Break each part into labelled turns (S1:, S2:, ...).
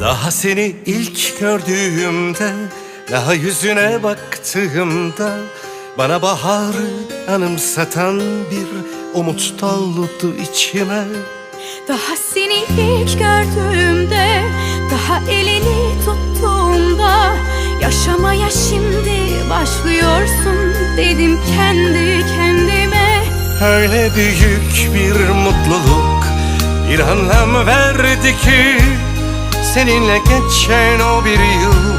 S1: Daha seni ilk gördüğümde Daha yüzüne baktığımda Bana baharı anımsatan bir umut doldu içime.
S2: Daha seni ilk gördüğümde Daha elini tuttuğumda Yaşamaya şimdi başlıyorsun Dedim kendi kendime.
S1: Öyle büyük bir mutluluk Bir anlam verdi ki Seninle geçen o bir yıl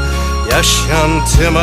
S1: Yaşantıma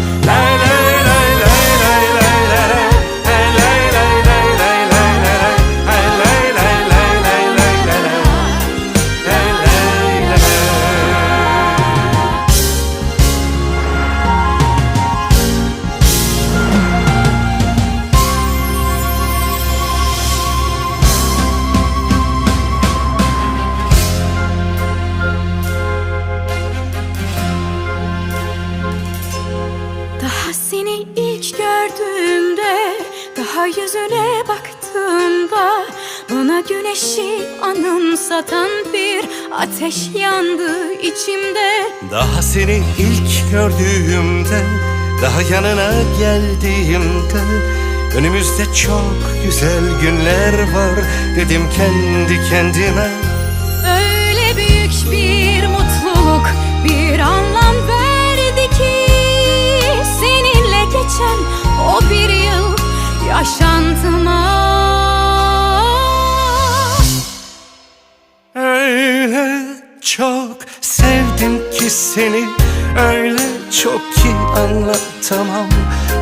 S2: Daha yüzüne baktığımda Bana güneşi anımsatan bir ateş yandı içimde.
S1: Daha seni ilk gördüğümde Daha yanına geldiğimde Önümüzde çok güzel günler var Dedim kendi kendime.
S2: Öyle büyük bir mutluluk bir anlam
S1: çok sevdim ki seni. Öyle çok ki anlatamam.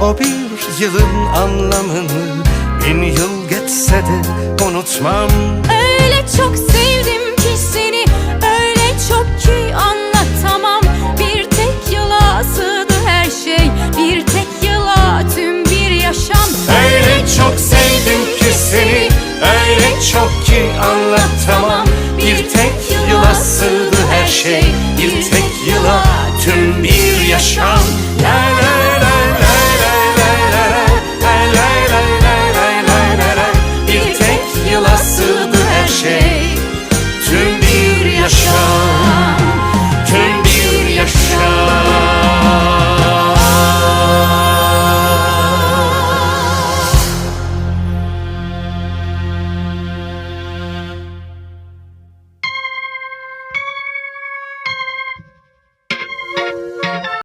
S1: O bir yılın anlamını Bin yıl geçse de unutmam.
S2: Öyle çok şey Bir tek yıla tüm bir yaşam
S1: La la la Bir tek yıla sığdı her şey Tüm bir yaşam